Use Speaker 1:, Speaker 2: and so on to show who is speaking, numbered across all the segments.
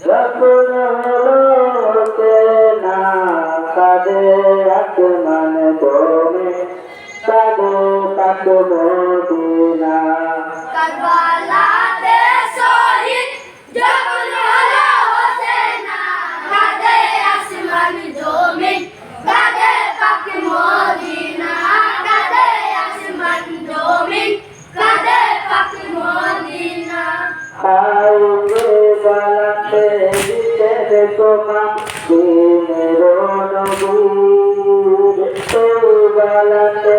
Speaker 1: যখন হলোতে না কাদে
Speaker 2: এক মন বনে কাদে কাদ মদিনা
Speaker 1: কাদবালা তোমার দিনের নবীর তোর বালাতে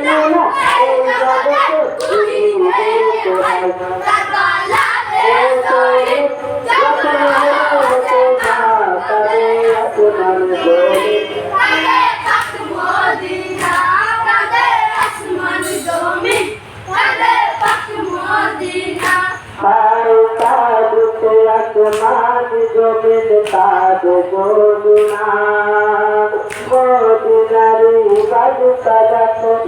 Speaker 1: না এই জগতে তোমার
Speaker 2: জমিন
Speaker 1: তার বলুনা বলুনারি বাজু তারা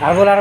Speaker 3: আর বল আর